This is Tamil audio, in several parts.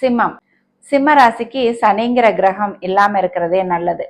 சிம்மம். சிம்ம ராசிக்கு சனிங்கிற கிரகம் இல்லாம இருக்கிறதே நல்லது.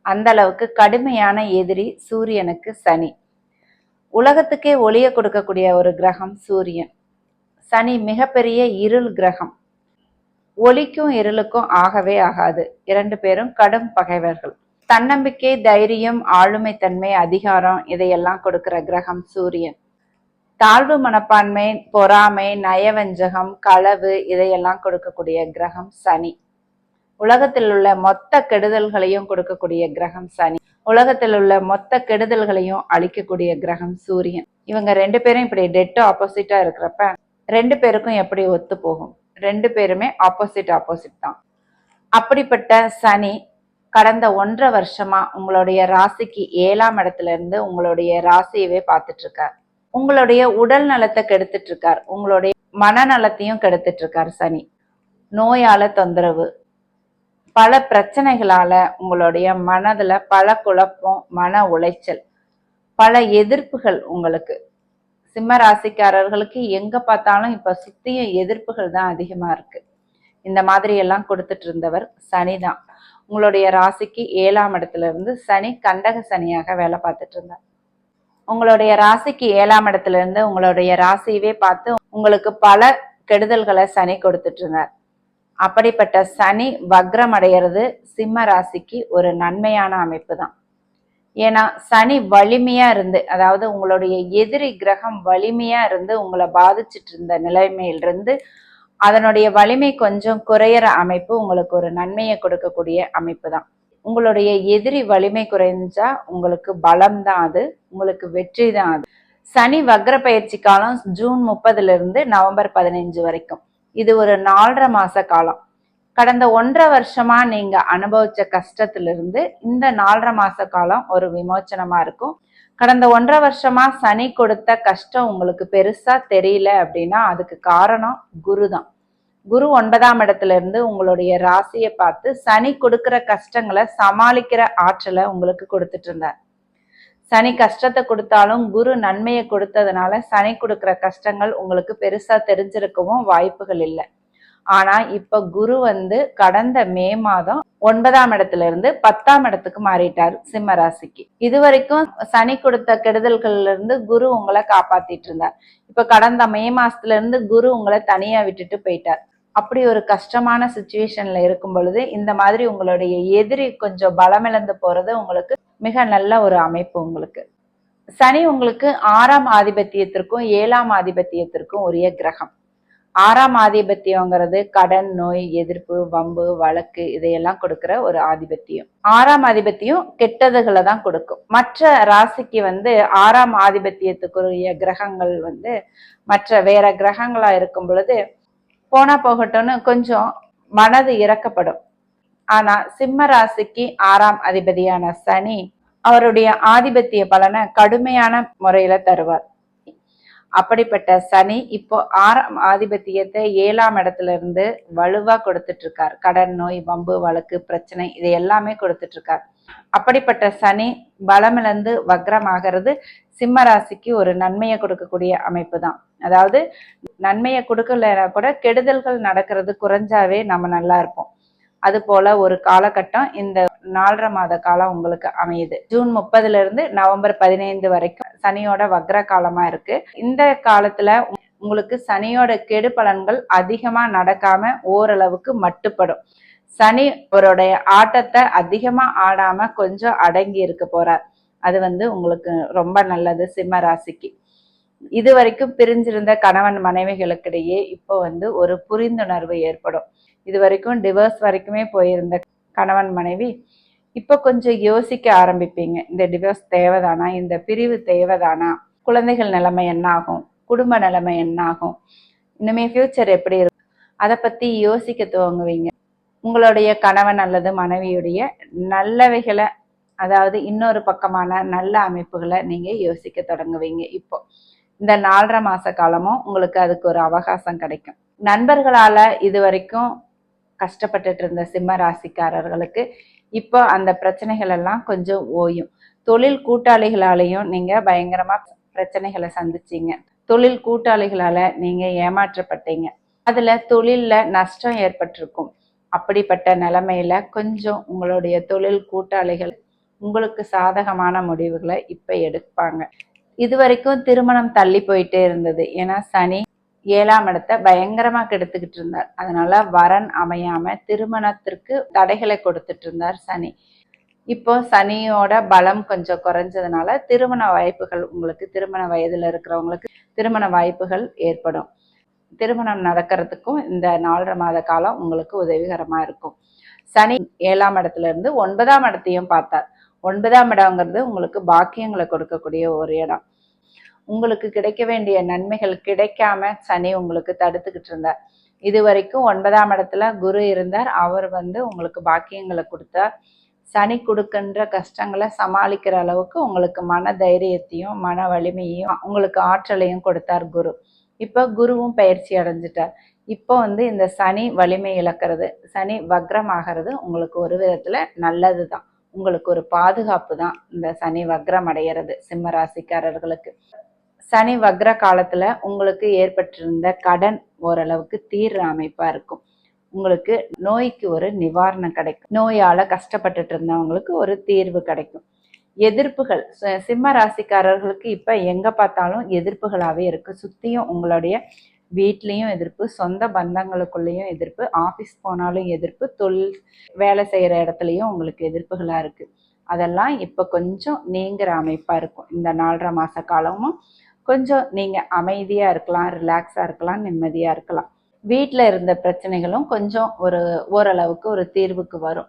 அந்த அளவுக்கு கடுமையான எதிரி சூரியனுக்கு சனி. உலகத்துக்கே ஒளிய கொடுக்கக்கூடிய ஒரு கிரகம் சூரியன். சனி மிகப்பெரிய இருள் கிரகம். ஒளிக்கும் இருளுக்கும் ஆகவே ஆகாது. இரண்டு பேரும் கடும் பகைவர்கள். தன்னம்பிக்கை தைரியம் ஆளுமை தன்மை அதிகாரம் இதையெல்லாம் கொடுக்கிற கிரகம் சூரியன். தாழ்வு மனப்பான்மை பொறாமை நயவஞ்சகம் களவு இதையெல்லாம் கொடுக்கக்கூடிய கிரகம் சனி. உலகத்தில் உள்ள மொத்த கெடுதல்களையும் கொடுக்கக்கூடிய கிரகம் சனி. உலகத்தில் உள்ள மொத்த கெடுதல்களையும் அழிக்கக்கூடிய கிரகம் சூரியன். இவங்க ரெண்டு பேரும் இப்படி டெட்டு ஆப்போசிட்டா இருக்கிறப்ப ரெண்டு பேருக்கும் எப்படி ஒத்து போகும்? ரெண்டு பேருமே ஆப்போசிட் ஆப்போசிட் தான். அப்படிப்பட்ட சனி கடந்த ஒன்றரை வருஷமா உங்களுடைய ராசிக்கு ஏழாம் இடத்துல இருந்து உங்களுடைய ராசியவே பார்த்துட்டு இருக்கார். உங்களுடைய உடல் நலத்தை கெடுத்துட்டு இருக்கார் உங்களுடைய மனநலத்தையும் கெடுத்துட்டு இருக்கார் சனி. நோயால தொந்தரவு. பல பிரச்சனைகளால உங்களுடைய மனதுல பல குழப்பம் மன உளைச்சல் பல எதிர்ப்புகள் உங்களுக்கு. சிம்ம ராசிக்காரர்களுக்கு எங்க பார்த்தாலும் இப்ப சுத்தியும் எதிர்ப்புகள் தான் அதிகமா இருக்கு. இந்த மாதிரி எல்லாம் கொடுத்துட்டு இருந்தவர் சனி தான். உங்களுடைய ராசிக்கு ஏழாம் இடத்துல இருந்து சனி கண்டக சனியாக வேலை பார்த்துட்டு இருந்தார் உங்களுடைய ராசிக்கு ஏழாம் இடத்துல இருந்து உங்களுடைய ராசியவே பார்த்து உங்களுக்கு பல கெடுதல்களை சனி கொடுத்துட்டு இருந்தார் அப்படிப்பட்ட சனி வக்ரம் அடைகிறது சிம்ம ராசிக்கு ஒரு நன்மையான அமைப்பு தான் ஏன்னா சனி வலிமையா இருந்து அதாவது உங்களுடைய எதிரி கிரகம் வலிமையா இருந்து உங்களை பாதிச்சிட்டு இருந்த நிலைமையிலிருந்து அதனுடைய வலிமை கொஞ்சம் குறையிற அமைப்பு உங்களுக்கு ஒரு நன்மையை கொடுக்கக்கூடிய அமைப்பு தான் உங்களுடைய எதிரி வலிமை குறைஞ்சா உங்களுக்கு பலம் தான் அது உங்களுக்கு வெற்றி தான் அது. சனி வக்ர பயிற்சி காலம் ஜூன் முப்பதுல இருந்து நவம்பர் பதினைஞ்சு வரைக்கும். இது ஒரு நாலரை மாச காலம். கடந்த ஒன்றரை வருஷமா நீங்க அனுபவிச்ச கஷ்டத்திலிருந்து இந்த நாலரை மாச காலம் ஒரு விமோச்சனமா இருக்கும். கடந்த ஒன்றரை வருஷமா சனி கொடுத்த கஷ்டம் உங்களுக்கு பெருசா தெரியல அப்படின்னா அதுக்கு காரணம் குரு தான் குரு ஒன்பதாம் இடத்துல இருந்து உங்களுடைய ராசியை பார்த்து சனி கொடுக்கிற கஷ்டங்களை சமாளிக்கிற ஆற்றலை உங்களுக்கு கொடுத்துட்டு இருந்தார். சனி கஷ்டத்தை கொடுத்தாலும் குரு நன்மையை கொடுத்ததுனால சனி கொடுக்கிற கஷ்டங்கள் உங்களுக்கு பெருசா தெரிஞ்சிருக்கவும் வாய்ப்புகள் இல்லை. ஆனா இப்ப குரு வந்து கடந்த மே மாதம் ஒன்பதாம் இடத்துல இருந்து பத்தாம் இடத்துக்கு மாறிட்டார் சிம்ம ராசிக்கு இது வரைக்கும் சனி கொடுத்த கெடுதல்கள்ல இருந்து குரு உங்களை காப்பாத்திட்டு இருந்தார். இப்ப கடந்த மே மாசத்துல இருந்து குரு உங்களை தனியா விட்டுட்டு போயிட்டார். அப்படி ஒரு கஷ்டமான சுச்சுவேஷன்ல இருக்கும் பொழுது இந்த மாதிரி உங்களுடைய எதிரி கொஞ்சம் பலமிழந்து போறது உங்களுக்கு மிக நல்ல ஒரு அமைப்பு உங்களுக்கு. சனி உங்களுக்கு ஆறாம் ஆதிபத்தியத்திற்கும் ஏழாம் ஆதிபத்தியத்திற்கும் உரிய கிரகம். ஆறாம் ஆதிபத்தியங்கிறது கடன் நோய் எதிர்ப்பு வம்பு வழக்கு இதையெல்லாம் கொடுக்கிற ஒரு ஆதிபத்தியம். ஆறாம் ஆதிபத்தியம் கெட்டதுகளை தான் கொடுக்கும். மற்ற ராசிக்கு வந்து ஆறாம் ஆதிபத்தியத்துக்குரிய கிரகங்கள் வந்து மற்ற வேற கிரகங்களா இருக்கும் பொழுது போனா போகட்டும்னு கொஞ்சம் மனது இறக்கப்படும். ஆனா சிம்ம ராசிக்கு ஆறாம் அதிபதியான சனி அவருடைய ஆதிபத்திய பலனை கடுமையான முறையில தருவார். அப்படிப்பட்ட சனி இப்போ ஆறாம் ஆதிபத்தியத்தை ஏழாம் இடத்துல இருந்து வலுவா கொடுத்துட்டு இருக்கார். கடன் நோய் வம்பு வழக்கு பிரச்சனை இது எல்லாமே கொடுத்துட்டு இருக்கார். அப்படிப்பட்ட சனி பலமிழந்து வக்ரமாகிறது. சிம்ம ராசிக்கு ஒரு நன்மையை கொடுக்கக்கூடிய அமைப்பு தான் அதாவது நன்மையை கொடுக்கலனா கூட கெடுதல்கள் நடக்கிறது குறைஞ்சாவே நம்ம நல்லா இருப்போம். அது போல ஒரு காலகட்டம் இந்த நாலரை மாத காலம் உங்களுக்கு அமையுது. ஜூன் முப்பதுல இருந்து நவம்பர் பதினைந்து வரைக்கும் சனியோட வக்ர காலமா இருக்கு. இந்த காலத்துல உங்களுக்கு சனியோட கெடு பலன்கள் அதிகமா நடக்காம ஓரளவுக்கு மட்டுப்படும். சனி அவருடைய ஆட்டத்தை அதிகமா ஆடாம கொஞ்சம் அடங்கி இருக்க போறார். அது வந்து உங்களுக்கு ரொம்ப நல்லது சிம்ம ராசிக்கு. இது வரைக்கும் பிரிஞ்சிருந்த கணவன் மனைவிகளுக்கிடையே இப்போ வந்து ஒரு புரிந்துணர்வு ஏற்படும். இது வரைக்கும் டிவோர்ஸ் வரைக்குமே போயிருந்த கணவன் மனைவி இப்போ கொஞ்சம் யோசிக்க ஆரம்பிப்பீங்க. இந்த டிவோர்ஸ் தேவைதானா? இந்த பிரிவு தேவைதானா? குழந்தைகள் நிலைமை என்ன ஆகும் குடும்ப நிலைமை என்ன ஆகும் இனிமே ஃபியூச்சர் எப்படி இருக்கும்? அதை பத்தி யோசிக்க துவங்குவீங்க. உங்களுடைய கணவன் அல்லது மனைவியுடைய நல்லவைகளை அதாவது இன்னொரு பக்கமான நல்ல அமைப்புகளை நீங்க யோசிக்க தொடங்குவீங்க இப்போ. இந்த நாலரை மாச காலமும் உங்களுக்கு அதுக்கு ஒரு அவகாசம் கிடைக்கும். நண்பர்களால இது வரைக்கும் கஷ்டப்பட்டுட்டு இருந்த சிம்ம ராசிக்காரர்களுக்கு இப்போ அந்த பிரச்சனைகள் எல்லாம் கொஞ்சம் ஓயும். தொழில் கூட்டாளிகளாலையும் நீங்க பயங்கரமா பிரச்சனைகளை சந்திச்சீங்க. தொழில் கூட்டாளிகளால நீங்க ஏமாற்றப்பட்டீங்க. அதுல தொழில்ல நஷ்டம் ஏற்பட்டிருக்கும். அப்படிப்பட்ட நிலமையில கொஞ்சம் உங்களுடைய தொழில் கூட்டாளிகள் உங்களுக்கு சாதகமான முடிவுகளை இப்ப எடுப்பாங்க. இது வரைக்கும் திருமணம் தள்ளி போயிட்டே இருந்தது. ஏன்னா சனி ஏழாம் இடத்தை பயங்கரமா கெடுத்துக்கிட்டு இருந்தார். அதனால வரன் அமையாம திருமணத்திற்கு தடைகளை கொடுத்துட்டு இருந்தார் சனி. இப்போ சனியோட பலம் கொஞ்சம் குறைஞ்சதுனால திருமண வாய்ப்புகள் உங்களுக்கு திருமண வயதில் இருக்கிறவங்களுக்கு திருமண வாய்ப்புகள் ஏற்படும். திருமணம் நடக்கிறதுக்கும் இந்த நாலரை மாத காலம் உங்களுக்கு உதவிகரமா இருக்கும். சனி ஏழாம் இடத்துல இருந்து ஒன்பதாம் இடத்தையும் பார்த்தார். ஒன்பதாம் இடங்கிறது உங்களுக்கு பாக்கியங்களை கொடுக்கக்கூடிய ஒரு இடம். உங்களுக்கு கிடைக்க வேண்டிய நன்மைகள் கிடைக்காம சனி உங்களுக்கு தடுத்துக்கிட்டு இருந்தார். இது வரைக்கும் ஒன்பதாம் இடத்துல குரு இருந்தார். அவர் வந்து உங்களுக்கு பாக்கியங்களை கொடுத்தார். சனி கொடுக்கின்ற கஷ்டங்களை சமாளிக்கிற அளவுக்கு உங்களுக்கு மன தைரியத்தையும் மன வலிமையையும் உங்களுக்கு ஆற்றலையும் கொடுத்தார் குரு. இப்போ குருவும் பயிற்சி அடைஞ்சிட்டார். இப்போ வந்து இந்த சனி வலிமை இழக்கிறது சனி வக்ரமாகிறது உங்களுக்கு ஒரு விதத்துல நல்லது தான் உங்களுக்கு ஒரு பாதுகாப்பு தான் இந்த சனி வக்ரம் அடைகிறது சிம்ம ராசிக்காரர்களுக்கு சனி வக்ர காலத்துல உங்களுக்கு ஏற்பட்டிருந்த கடன் ஓரளவுக்கு தீர்ற அமைப்பா இருக்கும். உங்களுக்கு நோய்க்கு ஒரு நிவாரணம் கிடைக்கும். நோயால கஷ்டப்பட்டுட்டு இருந்தவங்களுக்கு ஒரு தீர்வு கிடைக்கும். எதிர்ப்புகள் சிம்ம ராசிக்காரர்களுக்கு இப்ப எங்க பார்த்தாலும் எதிர்ப்புகளாவே இருக்கு. சுத்தியும் உங்களுடைய வீட்லேயும் எதிர்ப்பு சொந்த பந்தங்களுக்குள்ளேயும் எதிர்ப்பு ஆஃபீஸ் போனாலும் எதிர்ப்பு தொழில் வேலை செய்கிற இடத்துலையும் உங்களுக்கு எதிர்ப்புகளாக இருக்குது அதெல்லாம் இப்போ கொஞ்சம் நீங்கிற அமைப்பாக இருக்கும். இந்த நாலரை மாத காலமும் கொஞ்சம் நீங்கள் அமைதியாக இருக்கலாம் ரிலாக்ஸாக இருக்கலாம் நிம்மதியாக இருக்கலாம். வீட்டில் இருந்த பிரச்சனைகளும் கொஞ்சம் ஒரு ஓரளவுக்கு ஒரு தீர்வுக்கு வரும்.